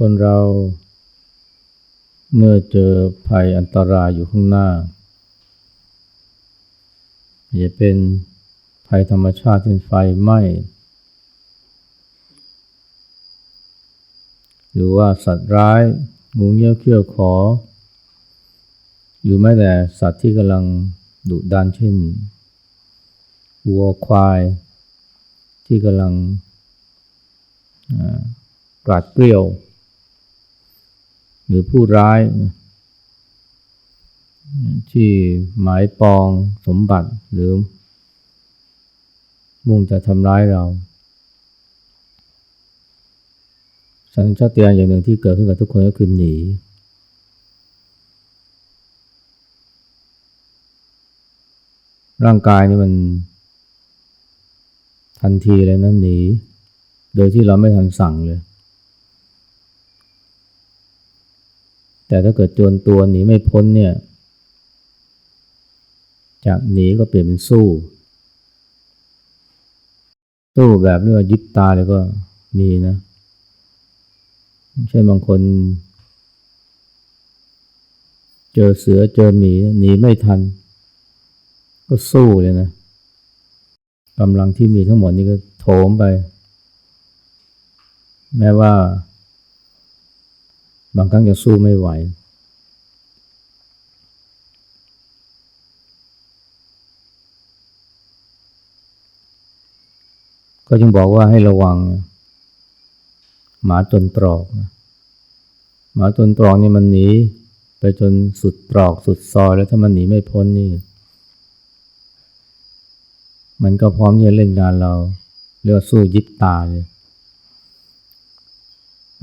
คนเราเมื่อเจอภัยอันตรายอยู่ข้างหน้าจะเป็นภัยธรรมชาติเช่นไฟไหม้หรือว่าสัตว์ร้ายงูเงี้ยวเขี้ยวขอหรือแม้แต่สัตว์ที่กำลังดุดันเช่นวัวควาย ที่กำลังกราดเกลียว หรือผู้ร้ายที่หมายปองสมบัติหรือ มุ่งจะทำร้ายเรา สัญชาตญาณอย่างหนึ่งที่เกิดขึ้นกับทุกคนก็คือหนี ร่างกายนี่มัน ทันทีเลยนะหนี โดยที่เราไม่ทันสั่งเลย แต่ถ้าเกิดจวนตัวหนีไม่พ้นเนี่ย จากหนีก็เปลี่ยนเป็นสู้ สู้แบบเรียกว่ายิบตาเลยก็มีนะเช่นบางคน เจอเสือเจอหมีหนีไม่ทัน ก็สู้เลยนะกำลังที่มีทั้งหมดนี่ก็โถมไป แม้ว่า บางครั้งจะสู้ไม่ไหว ก็จึงบอกว่าให้ระวัง หมาจนตรอกนะหมาจนตรอกนี่มันหนีไปจนสุดตรอกสุดซอยแล้วถ้ามันหนีไม่พ้นนี่ มันก็พร้อมที่จะเล่นงานเราเรียกว่าสู้ยิบตาเลย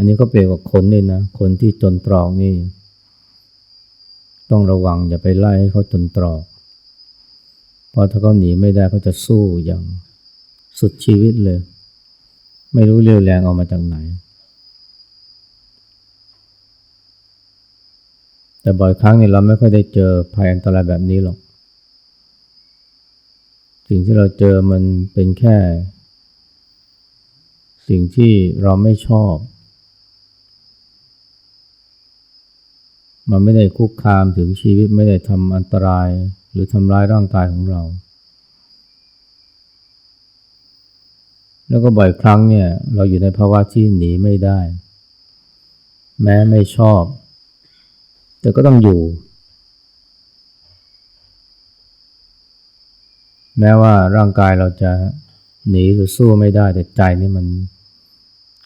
อันนี้ก็เปรียบกับคนนี่นะ คนที่จนตรอกนี่ ต้องระวังอย่าไปไล่ให้เขาจนตรอก เพราะถ้าเขาหนีไม่ได้เขาจะสู้อย่างสุดชีวิตเลย ไม่รู้เรียวแรงออกมาจากไหน แต่บ่อยครั้งนี่เราไม่ค่อยได้เจอภัยอันตรายแบบนี้หรอก สิ่งที่เราเจอมันเป็นแค่ สิ่งที่เราไม่ชอบ มันไม่ได้คุกคามถึงชีวิตไม่ได้ทำอันตราย หรือทำร้ายร่างกายของเรา แล้วก็บ่อยครั้งเนี่ย เราอยู่ในภาวะที่หนีไม่ได้ แม้ไม่ชอบ แต่ก็ต้องอยู่ แม้ว่าร่างกายเราจะหนีหรือสู้ไม่ได้แต่ใจนี่มัน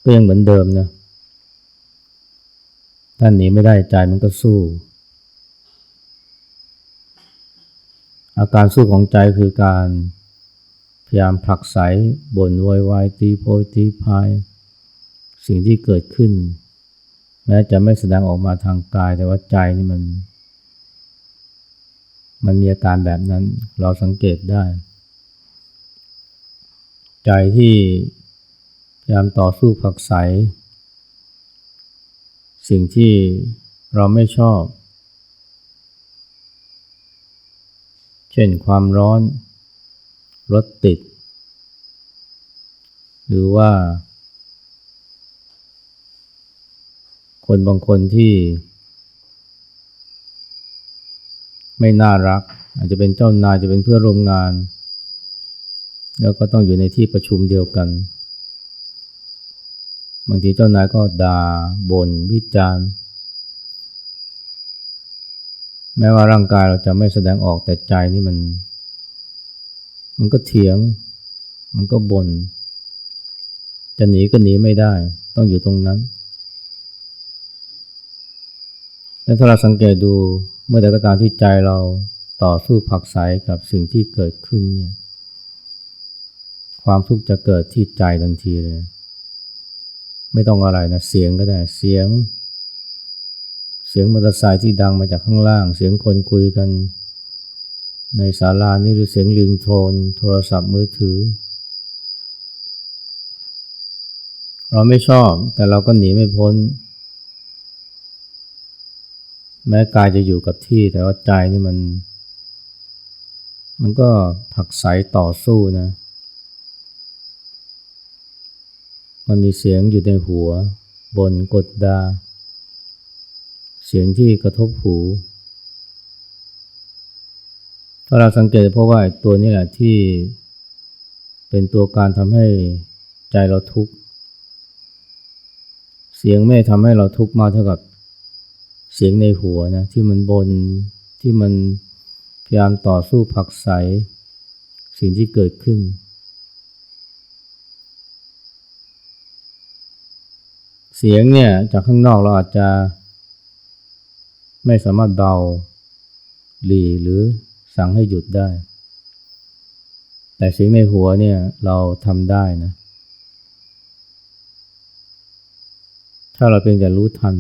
ก็ยังเหมือนเดิมนะ ถ้าหนีไม่ได้ใจมันก็สู้ อาการสู้ของใจคือการพยายามผลักไสบ่นวอยวายตีโพยตีพาย สิ่งที่เกิดขึ้น แม้จะไม่แสดงออกมาทางกายแต่ว่าใจนี่มัน มันมีอาการแบบนั้นเราสังเกตได้ ใจที่พยายามต่อสู้ผลักไส สิ่งที่เราไม่ชอบ เช่นความร้อน รถติด หรือว่า คนบางคนที่ ไม่น่ารัก อาจจะเป็นเจ้านายจะเป็นเพื่อนร่วมงาน แล้วก็ต้องอยู่ในที่ประชุมเดียวกัน บางทีเจ้านายก็ด่าบ่นวิจารณ์แม้ว่าร่างกายเราจะไม่แสดงออกแต่ใจนี่มัน มันก็เถียง มันก็บน่นจะหนีก็หนีไม่ได้ ต้องอยู่ตรงนั้นและถ้าเราสังเกตดูเมื่อใดก็ตามที่ใจเราต่อสู้ผักใสกับสิ่งที่เกิดขึ้นเนี่ยความทุกข์จะเกิดที่ใจทันทีเลย ไม่ต้องอะไรนะเสียงก็ได้เสียง เสียงมอเตอร์ไซค์ที่ดังมาจากข้างล่าง เสียงคนคุยกัน ในศาลานี่หรือเสียงลิงโทนโทรศัพท์มือถือ เราไม่ชอบแต่เราก็หนีไม่พ้น แม้กายจะอยู่กับที่แต่ว่าใจนี่มัน มันก็ผักใสต่อสู้นะ มันมีเสียงอยู่ในหัวบน่นกดดา เสียงที่กระทบหู ถ้าเราสังเกตเพราะว่าตัวนี้แหละที่เป็นตัวการทำให้ใจเราทุกข์ เสียงไม่ทำให้เราทุกข์มากเท่ากับเสียงในหัวนะที่มันบนที่มันพยายามต่อสู้ผักใสสิ่งที่เกิดขึ้น เสียงเนี่ยจากข้างนอกเราอาจจะ ไม่สามารถเบาหลีหรือสั่งให้หยุดได้ แต่เสียงในหัวเนี่ยเราทำได้นะ ถ้าเราเป็นแต่รู้ทัน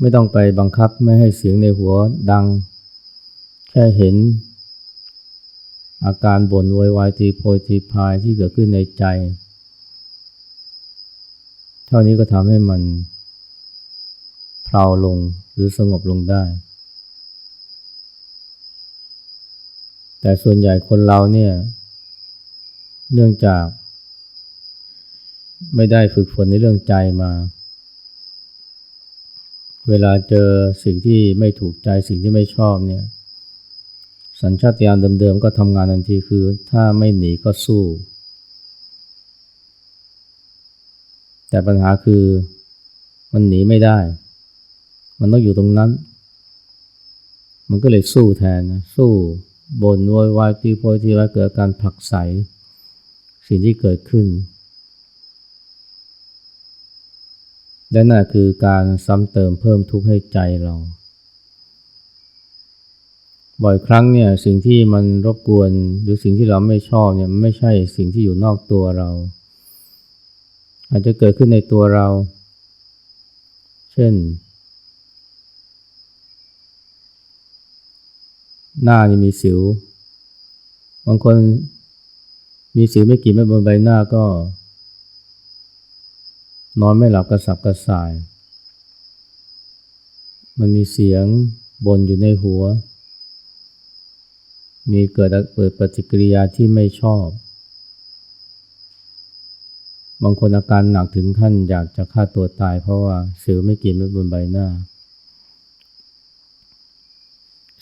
ไม่ต้องไปบังคับไม่ให้เสียงในหัวดัง แค่เห็น อาการบ่นโวยวายตีโพยตีพายที่เกิดขึ้นในใจ เท่านี้ก็ทำให้มันเพลาลงหรือสงบลงได้ แต่ส่วนใหญ่คนเราเนี่ย เนื่องจาก ไม่ได้ฝึกฝนในเรื่องใจมา เวลาเจอสิ่งที่ไม่ถูกใจสิ่งที่ไม่ชอบเนี่ย สัญชาตญาณเดิมๆก็ทำงานทันทีคือ ถ้าไม่หนีก็สู้ แต่ปัญหาคือมันหนีไม่ได้ มันต้องอยู่ตรงนั้น มันก็เลยสู้แทนนะสู้บนวอยวายตีโพยทีว่าเกิดการผลักใสสิ่งที่เกิดขึ้นและนั่นคือการซ้ำเติมเพิ่มทุกข์ให้ใจเรา บ่อยครั้งเนี่ยสิ่งที่มันรบกวนหรือสิ่งที่เราไม่ชอบเนี่ยไม่ใช่สิ่งที่อยู่นอกตัวเรา อาจจะเกิดขึ้นในตัวเรา เช่น หน้านี่มีสิว บางคนมีสิวไม่กี่เม็ดบนใบหน้าก็ นอนไม่หลับกระสับกระส่าย มันมีเสียงบ่นอยู่ในหัว มีเกิดเปิดปฏิกิริยาที่ไม่ชอบ บางคนอาการหนักถึงขั้นอยากจะฆ่าตัวตาย เพราะว่าสิวไม่กินไม่บนใบหน้า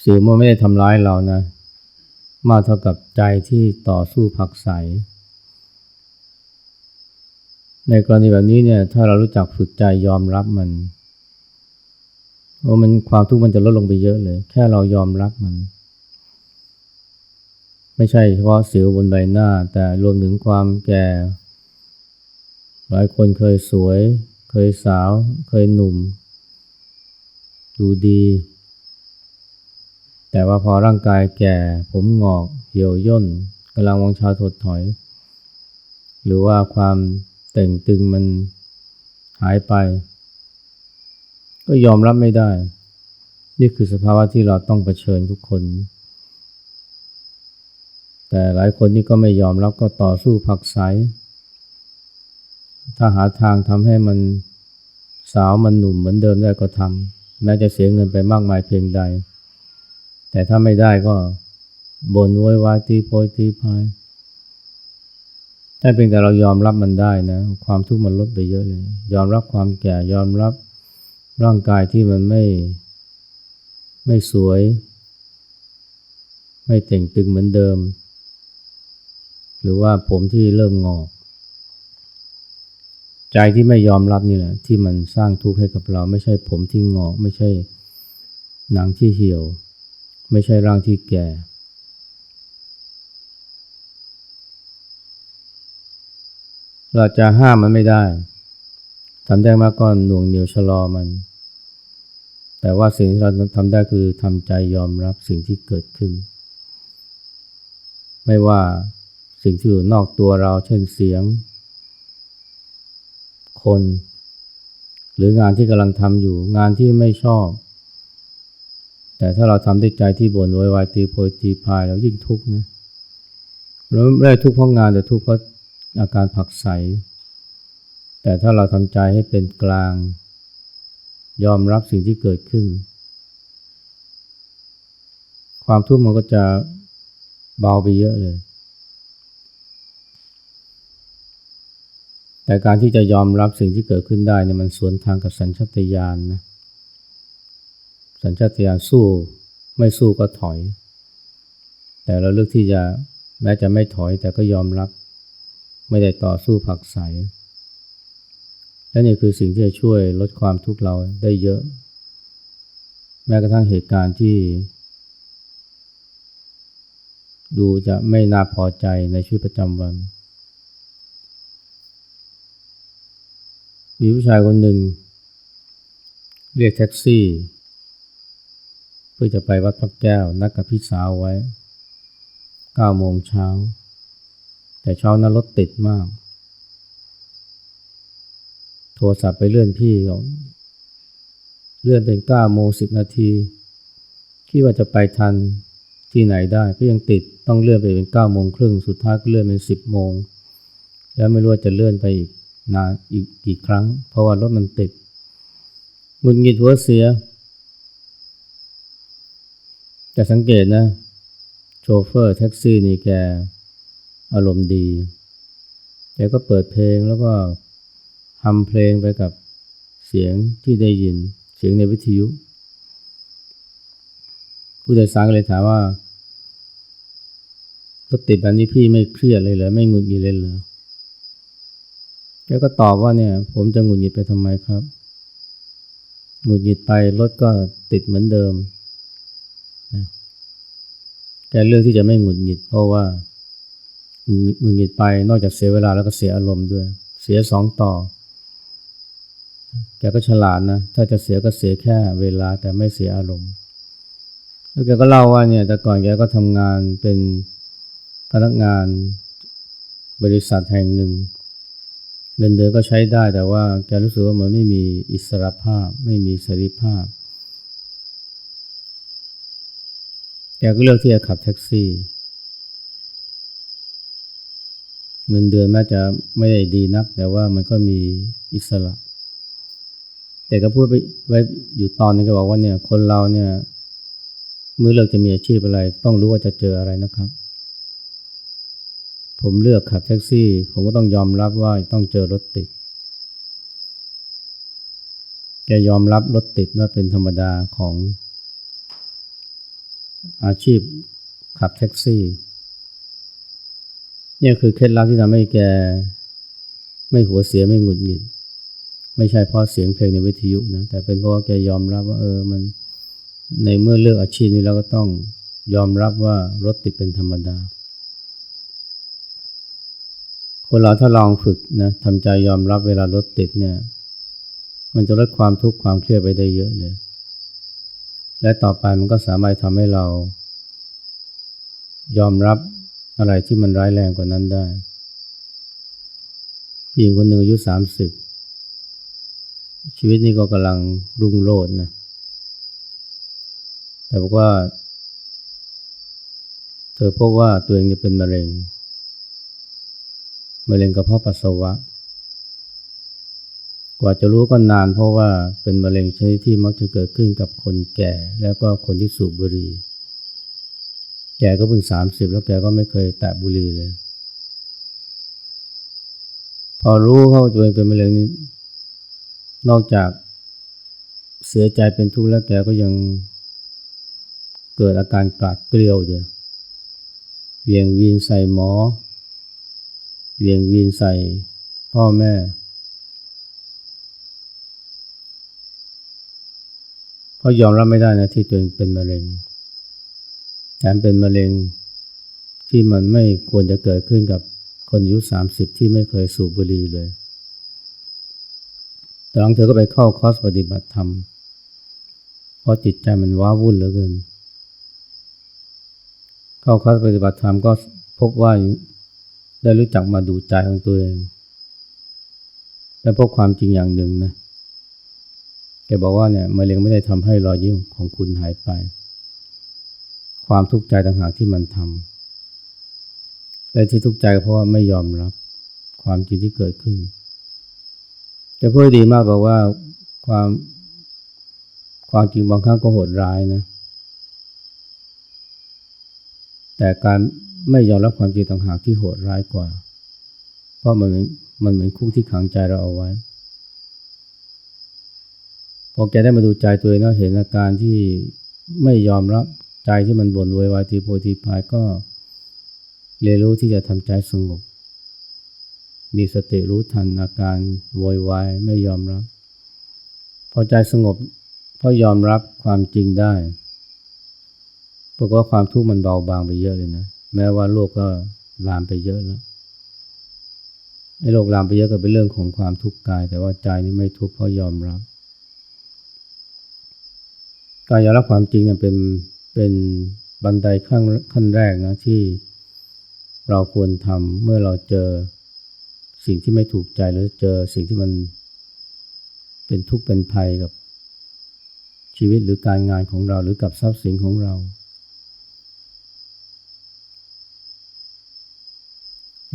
สิวมันไม่ได้ทำร้ายเรานะ มากเท่ากับใจที่ต่อสู้ผักใส ในกรณีแบบนี้เนี่ยถ้าเรารู้จักฝึกใจยอมรับมันโอ้มันความทุกข์มันจะลดลงไปเยอะเลย แค่เรายอมรับมัน ไม่ใช่เฉพาะสิวบนใบหน้า แต่รวมถึงความแก่ หลายคนเคยสวย เคยสาว เคยหนุ่ม ดูดี แต่ว่าพอร่างกายแก่ ผมงอก เหี่ยวย่นกำลังวังชาถดถอย หรือว่าความแต่งตึงมันหายไป ก็ยอมรับไม่ได้ นี่คือสภาวะที่เราต้องเผชิญทุกคน แต่หลายคนนี่ก็ไม่ยอมรับก็ต่อสู้ผักใส ถ้าหาทางทำให้มันสาวมันหนุ่มเหมือนเดิมได้ก็ทำแม้จะเสียเงินไปมากมายเพียงใด แต่ถ้าไม่ได้ก็บ่นโวยวายตีโพยตีพายถ้าเพียงแต่เรายอมรับมันได้นะ ความทุกข์มันลดไปเยอะเลย ยอมรับความแก่ยอมรับร่างกายที่มันไม่ ไม่สวย ไม่เต่งตึงเหมือนเดิม หรือว่าผมที่เริ่มงอก ใจที่ไม่ยอมรับนี่แหละ ที่มันสร้างทุกข์ให้กับเรา ไม่ใช่ผมที่งอก ไม่ใช่หนังที่เหี่ยว ไม่ใช่ร่างที่แก่ เราจะห้ามมันไม่ได้ทำได้มากก็หน่วงเหนียวชะลอมัน แต่ว่าสิ่งที่เราทำได้คือทำใจยอมรับสิ่งที่เกิดขึ้น ไม่ว่าสิ่งที่อยู่นอกตัวเราเช่นเสียง คน หรืองานที่กำลังทำอยู่ งานที่ไม่ชอบ แต่ถ้าเราทำด้วยใจที่บ่นโวยวายตีโพยตีพายเรายิ่งทุกข์นะเราไม่ได้ทุกข์เพราะงานแต่ทุกข์เพราะอาการผักใส แต่ถ้าเราทำใจให้เป็นกลาง ยอมรับสิ่งที่เกิดขึ้น ความทุกข์มันก็จะเบาไปเยอะเลย แต่การที่จะยอมรับสิ่งที่เกิดขึ้นได้เนี่ยมันสวนทางกับสัญชาตญาณนนะสัญชาตญาณสู้ไม่สู้ก็ถอย แต่เราเลือกที่จะแม้จะไม่ถอยแต่ก็ยอมรับ ไม่ได้ต่อสู้ผักใสและนี่คือสิ่งที่จะช่วยลดความทุกข์เราได้เยอะ แม้กระทั่งเหตุการณ์ที่ ดูจะไม่น่าพอใจในชีวิตประจำวัน มีผู้ชายคนหนึ่ง เรียกแท็กซี่ เพื่อจะไปวัดพระแก้ว นัดกับพี่สาวไว้เก้าโมงเช้า แต่เช้านั้นรถติดมาก โทรศัพท์ไปเลื่อนพี่เลื่อนเป็นเก้าโมงสิบนาทีคิดว่าจะไปทันที่ไหนได้ก็ยังติดต้องเลื่อนไปเป็นเก้าโมงครึ่งสุดท้ายก็เลื่อนเป็นสิบโมงแล้วไม่รู้ว่าจะเลื่อนไปอีก นานอีกกี่ครั้ง เพราะว่ารถมันติดงุนงิดหัวเสียแต่สังเกตนะ โชเฟอร์แท็กซี่นี่แกอารมณ์ดีแกก็เปิดเพลงแล้วก็ทำเพลงไปกับเสียงที่ได้ยินเสียงในวิทยุ ผู้โดยสารก็เลยถามว่ารถติดแบบนี้พี่ไม่เครียดเลยเหรอไม่งุนงิดเลยเหรอ แกก็ตอบว่าเนี่ย ผมจะหงุนงิดไปทำไมครับ หงุนงิดไปรถก็ติดเหมือนเดิมนะแกเลือกที่จะไม่หงุนงิด เพราะว่าหงุนงิดไปนอกจากเสียเวลาแล้วก็เสียอารมณ์ด้วย เสียสองต่อ แกก็ฉลาดนะ ถ้าจะเสียก็เสียแค่เวลาแต่ไม่เสียอารมณ์แล้วแกก็เล่าว่าเนี่ย แต่ก่อนแกก็ทำงานเป็นพนักงานบริษัทแห่งหนึ่ง เงินเดือนก็ใช้ได้แต่ว่าแกรู้สึกว่ามันไม่มีอิสรภาพ ไม่มีเสรีภาพ แกก็เลือกที่จะขับแท็กซี่ เงินเดือนแม้จะไม่ได้ดีนัก แต่ว่ามันก็มีอิสระ แต่ก็พูดไปไว้อยู่ตอนนึงก็บอกว่าเนี่ยคนเราเนี่ยเมื่อเลือกจะมีอาชีพอะไร ต้องรู้ว่าจะเจออะไรนะครับ ผมเลือกขับแท็กซี่ ผมก็ต้องยอมรับว่าต้องเจอรถติดแกยอมรับรถติดว่าเป็นธรรมดาของอาชีพขับแท็กซี่นี่คือเคล็ดลับที่ทำให้แก ไม่หัวเสียไม่หงุดหงิด ไม่ใช่เพราะเสียงเพลงในวิทยุนะ แต่เป็นเพราะว่าแกยอมรับว่าเออมันในเมื่อเลือกอาชีพนี้เราก็ต้องยอมรับว่ารถติดเป็นธรรมดา คนเราถ้าลองฝึกนะทำใจยอมรับเวลารถติดเนี่ย มันจะลดความทุกข์ความเครียดไปได้เยอะเลย และต่อไปมันก็สามารถทำให้เรา ยอมรับอะไรที่มันร้ายแรงกว่านั้นได้ผู้หญิงคนหนึ่งอายุสามสิบชีวิตนี้ก็กำลังรุ่งโรจน์นะ แต่บอกว่า เธอพบว่าตัวเองเป็นมะเร็ง มะเร็งกระเพาะปัสสาวะ กว่าจะรู้ก็นานเพราะว่าเป็นมะเร็งชนิดที่มักจะเกิดขึ้นกับคนแก่ แล้วก็คนที่สูบบุหรี่ แกก็เพิ่งสามสิบแล้วแกก็ไม่เคยแตะบุหรี่เลย พอรู้เข้าตัวเองเป็นมะเร็งนี้ นอกจากเสียใจเป็นทุกข์แล้วแกก็ยังเกิดอาการกราดเกลียวเดียวเวียงวีนใส่หมอ เวียงวีนใส่พ่อแม่ เพราะยอมรับไม่ได้นะที่ตัวเองเป็นมะเร็งแถมเป็นมะเร็งที่มันไม่ควรจะเกิดขึ้นกับคนอายุสามสิบที่ไม่เคยสูบบุหรี่เลยหลังเธอก็ไปเข้าคอร์สปฏิบัติธรรม เพราะจิตใจมันว้าวุ่นเหลือเกิน เข้าคอร์สปฏิบัติธรรมก็พบว่า ได้รู้จักมาดูใจของตัวเอง และพบความจริงอย่างหนึ่งนะแกบอกว่าเนี่ยมะเร็งไม่ได้ทำให้รอยยิ้มของคุณหายไป ความทุกข์ใจต่างหากที่มันทำและที่ทุกข์ใจเพราะว่าไม่ยอมรับ ความจริงที่เกิดขึ้นจะพูดดีมากบอกว่าความความจริงบางครั้งก็โหดร้ายนะ แต่การ ไม่ยอมรับความจริงต่างหากที่โหดร้ายกว่า เพราะมันมันเหมือนคุกที่ขังใจเราเอาไว้ พอแกได้มาดูใจตัวเองแล้วเห็นอาการที่ไม่ยอมรับใจที่มันบ่นวยวายทีโพทีพายก็เรียนรู้ที่จะทำใจสงบ มีสติรู้ทันอาการโวยวายไม่ยอมรับ พอใจสงบพอยอมรับความจริงได้ปรากฏว่าความทุกข์มันเบาบางไปเยอะเลยนะ แม้ว่าโลกก็ลามไปเยอะแล้วไอ้โลกลามไปเยอะก็เป็นเรื่องของความทุกข์กาย แต่ว่าใจนี่ไม่ทุกข์เพราะยอมรับการยอมรับความจริงเนี่ยเป็นเป็นบันไดขั้นขั้นแรกนะที่เราควรทำเมื่อเราเจอสิ่งที่ไม่ถูกใจหรือเจอสิ่งที่มันเป็นทุกข์เป็นภัยกับชีวิตหรือการงานของเราหรือกับทรัพย์สินของเรา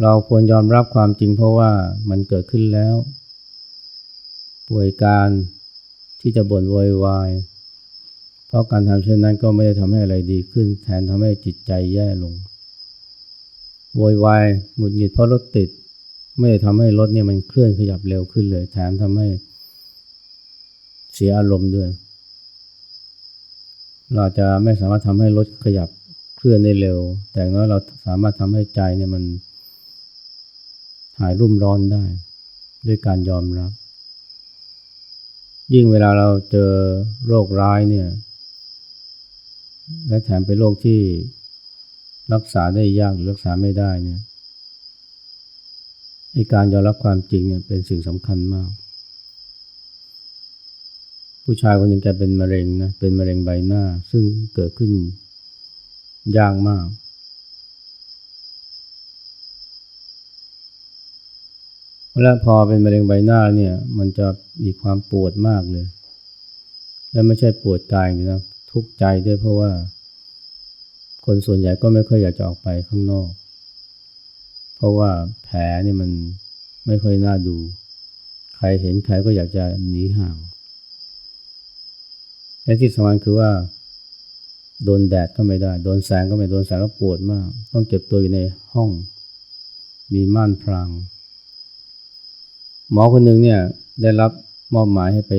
เราควรยอมรับความจริงเพราะว่ามันเกิดขึ้นแล้ว ป่วยการที่จะบ่นโวยวาย เพราะการทำเช่นนั้นก็ไม่ได้ทำให้อะไรดีขึ้นแทนทำให้จิตใจแย่ลงโวยวายหงุดหงิดเพราะรถติด ไม่ได้ทำให้รถเนี่ยมันเคลื่อนขยับเร็วขึ้นเลย แถมทำให้เสียอารมณ์ด้วย เราจะไม่สามารถทำให้รถขยับเคลื่อนได้เร็ว แต่น้อยเราสามารถทำให้ใจเนี่ยมัน หายรุ่มร้อนได้ ด้วยการยอมรับ ยิ่งเวลาเราเจอโรคร้ายเนี่ย และแถมเป็นโรคที่รักษาได้ยากหรือรักษาไม่ได้เนี่ยการยอมรับความจริงเนี่ยเป็นสิ่งสำคัญมาก ผู้ชายคนหนึ่งแกเป็นมะเร็งนะเป็นมะเร็งใบหน้า ซึ่งเกิดขึ้นยากมาก และพอเป็นมะเร็งใบหน้าเนี่ยมันจะมีความปวดมากเลย และไม่ใช่ปวดกายนะทุกข์ใจด้วยเพราะว่า คนส่วนใหญ่ก็ไม่ค่อยอยากจะออกไปข้างนอก เพราะว่าแผลนี่มันไม่ค่อยน่าดู ใครเห็นใครก็อยากจะหนีห่างและที่สำคัญคือว่า โดนแดดก็ไม่ได้ โดนแสงก็ไม่โดนแสงก็ปวดมาก ต้องเก็บตัวอยู่ในห้อง มีม่านพราง หมอคนหนึ่งเนี่ยได้รับมอบหมายให้ไป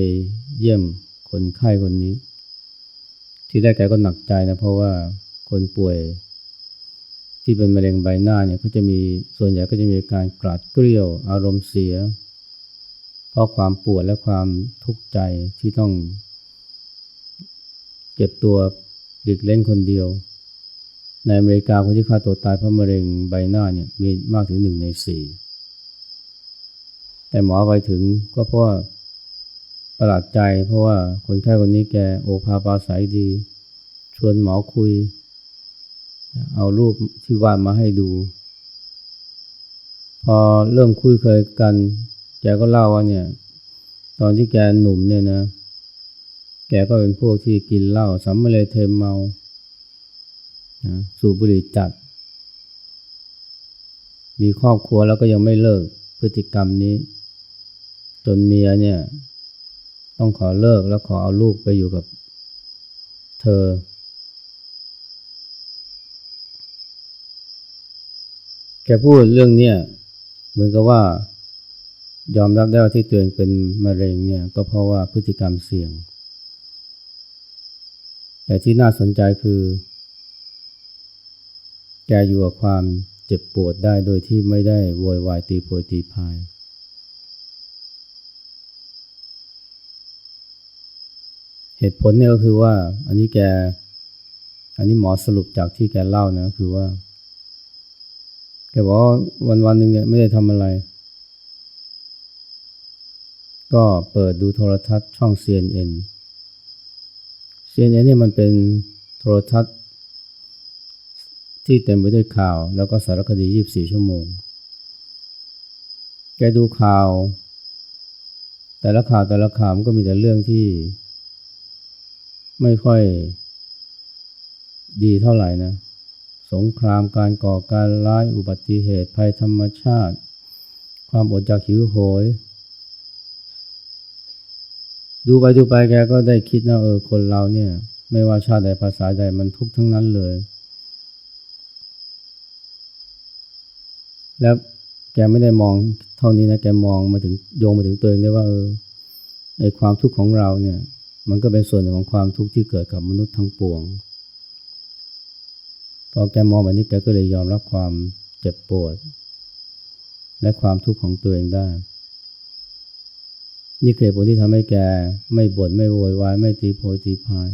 เยี่ยมคนไข้คนนี้ ที่แรกแกก็หนักใจนะเพราะว่าคนป่วย ที่เป็นมะเร็งใบหน้าเนี่ยเขาจะมีส่วนใหญ่ก็จะมีการกราดเกลียว อารมณ์เสีย เพราะความปวดและความทุกข์ใจที่ต้องเก็บตัวหลีกเล่นคนเดียว ในอเมริกาคนที่ฆ่าตัวตายเพราะมะเร็งใบหน้าเนี่ยมีมากถึงหนึ่งในสี่ แต่หมอไปถึงก็เพราะว่าประหลาดใจ เพราะว่าคนไข้คนนี้แกโอภาปาศัยดี ชวนหมอคุย เอารูปที่วาดมาให้ดู พอเริ่มคุยเคยกัน แกก็เล่าว่าเนี่ย ตอนที่แกหนุ่มเนี่ยนะ แกก็เป็นพวกที่กินเหล้าสัมมเลเทมเมาสูบบุหรี่จัด มีครอบครัวแล้วก็ยังไม่เลิกพฤติกรรมนี้ จนเมียเนี่ย ต้องขอเลิกแล้วขอเอาลูกไปอยู่กับเธอ แกพูดเรื่องเนี้ยเหมือนกับว่ายอมรับได้ว่าที่ตัวเองเป็นมะเร็งเนี่ย ก็เพราะว่าพฤติกรรมเสี่ยง แต่ที่น่าสนใจคือ แกอยู่กับความเจ็บปวดได้โดยที่ไม่ได้โวยวายตีโพยตีพาย เหตุผลเนี่ยก็คือว่า อันนี้แก อันนี้หมอสรุปจากที่แกเล่านะคือว่าแกบอกวันวันหนึ่งเนี่ยไม่ได้ทำอะไร ก็เปิดดูโทรทัศน์ช่อง CNN CNN เนี่ยมันเป็นโทรทัศน์ ที่เต็มไปด้วยข่าว แล้วก็สารคดี 24 ชั่วโมง แกดูข่าว แต่ละข่าวแต่ละข่าวมันก็มีแต่เรื่องที่ ไม่ค่อยดีเท่าไหร่นะ สงครามการก่อการร้ายอุบัติเหตุภัยธรรมชาติ ความอดอยากหิวโหย ดูไปดูไปแกก็ได้คิดนะเออคนเราเนี่ย ไม่ว่าชาติใดภาษาใดมันทุกทั้งนั้นเลย แล้วแกไม่ได้มองเท่านี้นะแกมองมาถึงโยงมาถึงตัวเองได้ว่าเออไอความทุกข์ของเราเนี่ย มันก็เป็นส่วนหนึ่งของความทุกข์ที่เกิดกับมนุษย์ทั้งปวง พอแกมองแบบนี้แกก็เลยยอมรับความเจ็บปวด และความทุกข์ของตัวเองได้ นี่คือผลที่ทำให้แกไม่บ่นไม่โวยวายไม่ตีโพยตีพาย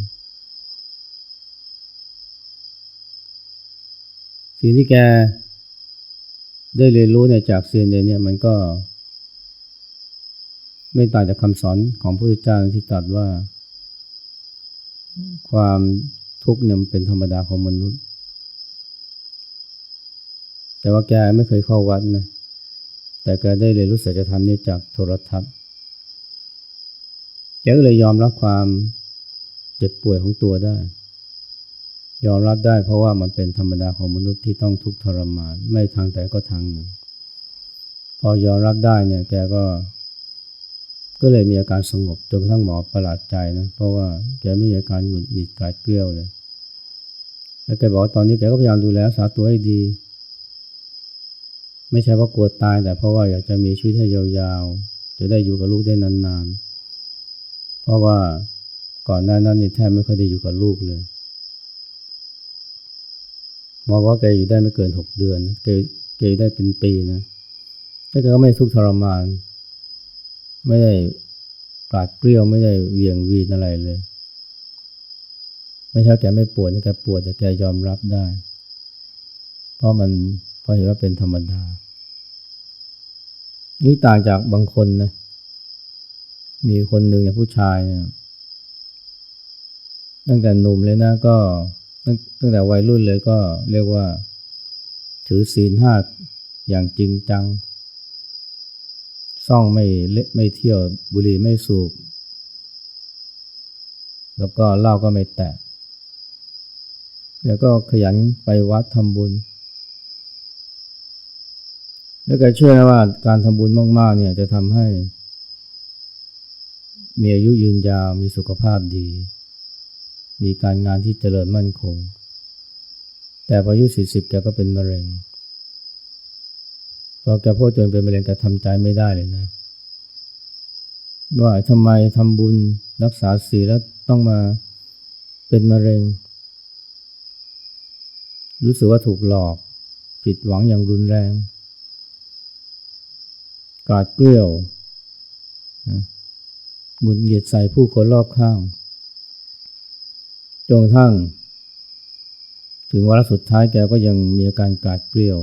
สิ่งที่แกได้เรียนรู้เนี่ยจากเซียนเดนเนี่ยมันก็ไม่ต่างจากคำสอนของพระพุทธเจ้าที่ตรัสว่า ความทุกข์เนี่ยมันเป็นธรรมดาของมนุษย์ แต่ว่าแกไม่เคยเข้าวัดนะ แต่แกได้เรียนรู้สัจธรรมนี้จากโทรทัศน์ แกก็เลยยอมรับความเจ็บป่วยของตัวได้ ยอมรับได้เพราะว่ามันเป็นธรรมดาของมนุษย์ที่ต้องทุกข์ทรมาน ไม่ทางแต่ก็ทางหนึ่ง พอยอมรับได้เนี่ยแกก็ ก็เลยมีอาการสงบจนกระทั่งหมอประหลาดใจนะ เพราะว่าแกไม่มีอาการหงุดหงิดกายเกลี้ยวเลย แล้วแกบอกว่าตอนนี้แกก็พยายามดูแลรักษาตัวให้ดี ไม่ใช่เพราะกลัวตายแต่เพราะว่าอยากจะมีชีวิตให้ยาวๆ จะได้อยู่กับลูกได้นานๆ เพราะว่าก่อนหน้านั้นนี่แทบไม่ค่อยได้อยู่กับลูกเลยหมอว่าแกอยู่ได้ไม่เกินหกเดือนแกแกอยู่ได้เป็นปีนะแต่แกก็ไม่ทุกข์ทรมาน ไม่ได้กราดเกลี้ยวไม่ได้เวียงวีนอะไรเลย ไม่ใช่แกไม่ปวดนะแกปวดแต่แกยอมรับได้ เพราะมันเพราะเห็นว่าเป็นธรรมดา นี่ต่างจากบางคนนะ มีคนหนึ่งเนี่ยผู้ชายเนี่ยตั้งแต่หนุ่มเลยนะก็ตั้งตั้งแต่วัยรุ่นเลยก็เรียกว่า ถือศีลห้าอย่างจริงจัง ซ่องไม่เละไม่เที่ยวบุหรี่ไม่สูบ แล้วก็เหล้าก็ไม่แตะแล้วก็ขยันไปวัดทำบุญ แล้วก็เชื่อนะว่าการทำบุญมากๆเนี่ยจะทำให้ มีอายุยืนยาวมีสุขภาพดี มีการงานที่เจริญมั่นคง แต่พออายุสี่สิบแกก็เป็นมะเร็ง พอแกพูดจนเป็นมะเร็งแกทำใจไม่ได้เลยนะว่าทำไมทำบุญรักษาศีลแล้วต้องมาเป็นมะเร็ง รู้สึกว่าถูกหลอกผิดหวังอย่างรุนแรง กาดเกลี้ยวหงุดหงิดใส่ผู้คนรอบข้างจนกระทั่งถึงวาระสุดท้ายแกก็ยังมีอาการกาดเกลี้ยว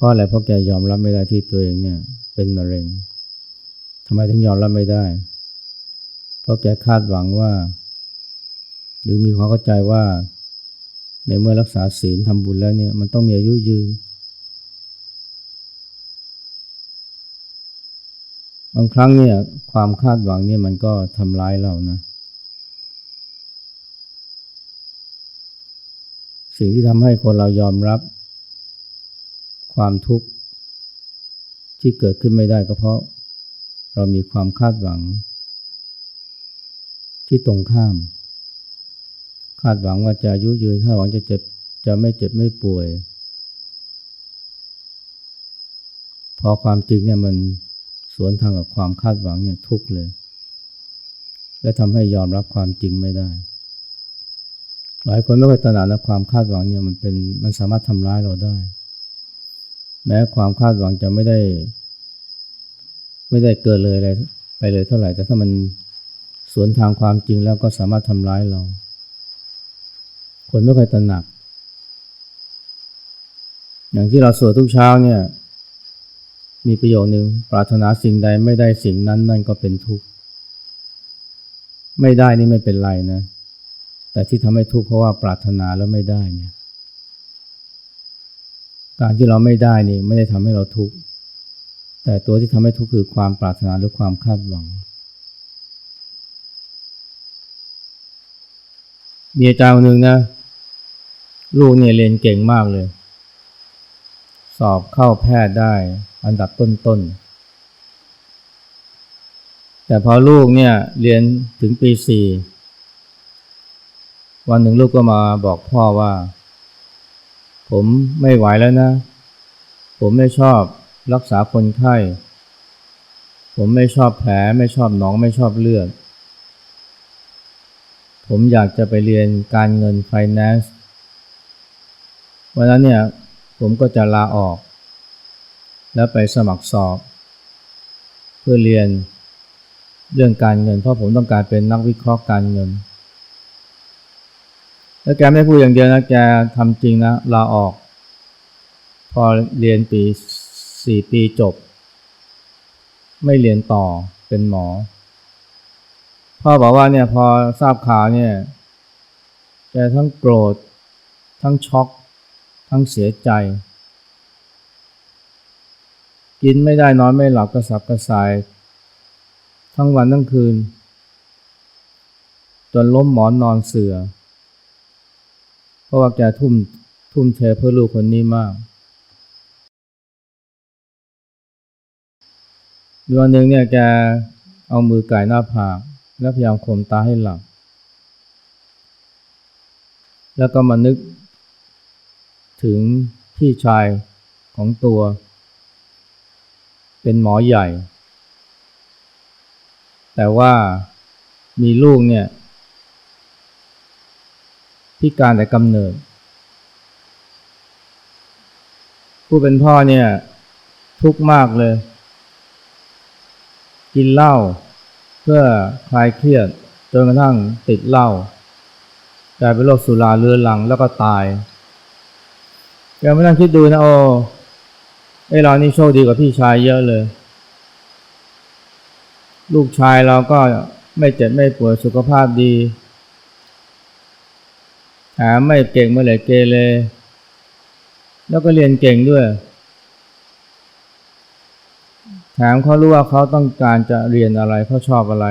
เพราะอะไรเพราะแกยอมรับไม่ได้ที่ตัวเองเนี่ย เป็นมะเร็งทำไมถึงยอมรับไม่ได้ เพราะแกคาดหวังว่า หรือมีความเข้าใจว่า ในเมื่อรักษาศีลทำบุญแล้วเนี่ย มันต้องมีอายุยืนบางครั้งเนี่ย ความคาดหวังเนี่ยมันก็ทำร้ายเรานะ สิ่งที่ทำให้คนเรายอมรับ ความทุกข์ที่เกิดขึ้นไม่ได้ก็เพราะเรามีความคาดหวัง ที่ตรงข้าม คาดหวังว่าจะอายุยืนคาดหวังจะเจ็บจะไม่เจ็บไม่ป่วย พอความจริงเนี่ยมันสวนทางกับความคาดหวังเนี่ยทุกเลย และทำให้ยอมรับความจริงไม่ได้ หลายคนไม่ค่อยตระหนักนะความคาดหวังเนี่ยมันเป็นมันสามารถทำร้ายเราได้ แม้ความคาดหวังจะไม่ได้ ไม่ได้เกินเลยอะไรไปเลยเท่าไหร่ แต่ถ้ามันสวนทางความจริงแล้วก็สามารถทำร้ายเรา คนไม่เคยตระหนัก อย่างที่เราสวดทุกเช้าเนี่ย มีประโยคนึงปรารถนาสิ่งใดไม่ได้สิ่งนั้นนั่นก็เป็นทุกข์ ไม่ได้นี่ไม่เป็นไรนะ แต่ที่ทำให้ทุกข์เพราะว่าปรารถนาแล้วไม่ได้เนี่ย การที่เราไม่ได้นี่ไม่ได้ทำให้เราทุกข์ แต่ตัวที่ทำให้ทุกข์คือความปรารถนาหรือความคาดหวัง มีอาจารย์หนึ่งนะ ลูกเนี่ยเรียนเก่งมากเลย สอบเข้าแพทย์ได้อันดับต้นๆ แต่พอลูกเนี่ยเรียนถึงปีสี่วันหนึ่งลูกก็มาบอกพ่อว่า ผมไม่ไหวแล้วนะ ผมไม่ชอบรักษาคนไข้ ผมไม่ชอบแผล ไม่ชอบหนอง ไม่ชอบเลือด ผมอยากจะไปเรียนการเงิน finance วันนั้นเนี่ยผมก็จะลาออก แล้วไปสมัครสอบ เพื่อเรียนเรื่องการเงิน เพราะผมต้องการเป็นนักวิเคราะห์การเงิน แล้วแกไม่พูดอย่างเดียวนะแกทำจริงนะลาออก พอเรียนปีสี่ปีจบ ไม่เรียนต่อเป็นหมอ พ่อบอกว่าเนี่ยพอทราบข่าวเนี่ยแกทั้งโกรธ ทั้งช็อก ทั้งเสียใจ กินไม่ได้นอนไม่หลับกระสับกระส่าย ทั้งวันทั้งคืน จนล้มหมอนนอนเสือ เพราะว่าแกทุ่มทุ่มเทเพื่อลูกคนนี้มากวันหนึ่งเนี่ยแกเอามือไก่หน้าผากแล้วพยายามข่มตาให้หลับ แล้วก็มานึกถึงพี่ชายของตัว เป็นหมอใหญ่ แต่ว่ามีลูกเนี่ย พิการแต่กำเนิด ผู้เป็นพ่อเนี่ย ทุกข์มากเลย กินเหล้าเพื่อคลายเครียดจนกระทั่งติดเหล้ากลายเป็นโรคสุราเรื้อรังแล้วก็ตายแกไม่ต้องคิดดูนะโอ้ไอเรานี่โชคดีกว่าพี่ชายเยอะเลย ลูกชายเราก็ไม่เจ็บไม่ป่วยสุขภาพดี แถมไม่เก่งไม่เลยเกเรแล้วก็เรียนเก่งด้วยแถมเขารู้ว่าเขาต้องการจะเรียนอะไรเขาชอบอะไร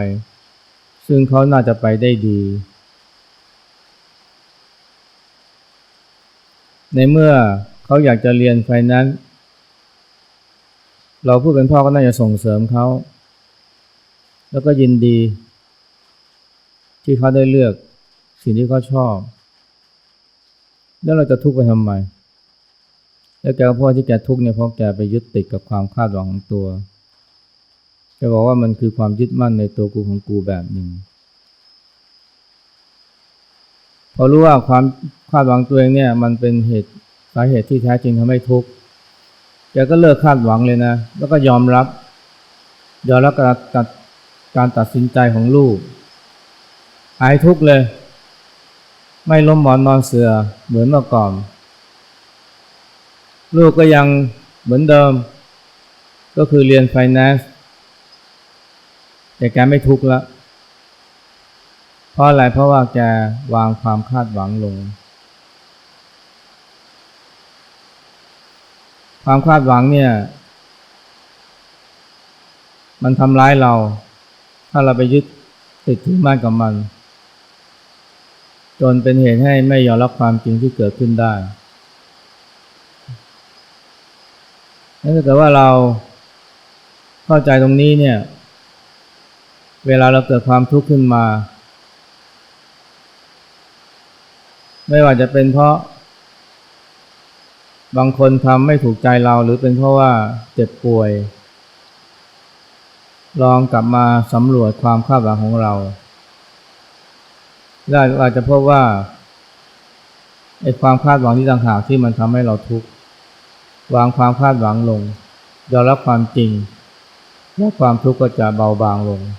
ซึ่งเขาน่าจะไปได้ดี ในเมื่อเขาอยากจะเรียนไฟนั้น เราผู้เป็นพ่อก็น่าจะส่งเสริมเขา แล้วก็ยินดี ที่เขาได้เลือกสิ่งที่เขาชอบ แล้วเราจะทุกข์ไปทำไม แล้วแกก็พ่อที่แกทุกข์เนี่ยเพราะแกไปยึดติดกับความคาดหวังของตัว แกบอกว่ามันคือความยึดมั่นในตัวกูของกูแบบหนึ่ง พอรู้ว่าความคาดหวังตัวเองเนี่ย มันเป็นเหตุสาเหตุที่แท้จริงทำให้ทุกข์ แกก็เลิกคาดหวังเลยนะ แล้วก็ยอมรับ ยอมรับการตัดการตัดสินใจของลูกหายทุกข์เลย ไม่ล้มหมอนนอนเสือเหมือนเมื่อก่อน ลูกก็ยังเหมือนเดิม ก็คือเรียนไฟแนนซ์แต่แกไม่ทุกข์ละเพราะอะไรเพราะว่าแกวางความคาดหวังลง ความคาดหวังเนี่ย มันทำร้ายเรา ถ้าเราไปยึดติดถือมั่นกับมัน จนเป็นเหตุให้ไม่ยอมรับความจริงที่เกิดขึ้นได้นั่นถ้าเกิดว่าเราเข้าใจตรงนี้เนี่ย เวลาเราเกิดความทุกข์ขึ้นมา ไม่ว่าจะเป็นเพราะ บางคนทำไม่ถูกใจเราหรือเป็นเพราะว่าเจ็บป่วย ลองกลับมาสำรวจความคาดหวังของเรา ได้อาจจะพบว่าไอ้ความคาดหวังที่ต่างหากที่มันทำให้เราทุกข์วางความคาดหวังลงยอมรับความจริง และความทุกข์ก็จะเบาบางลง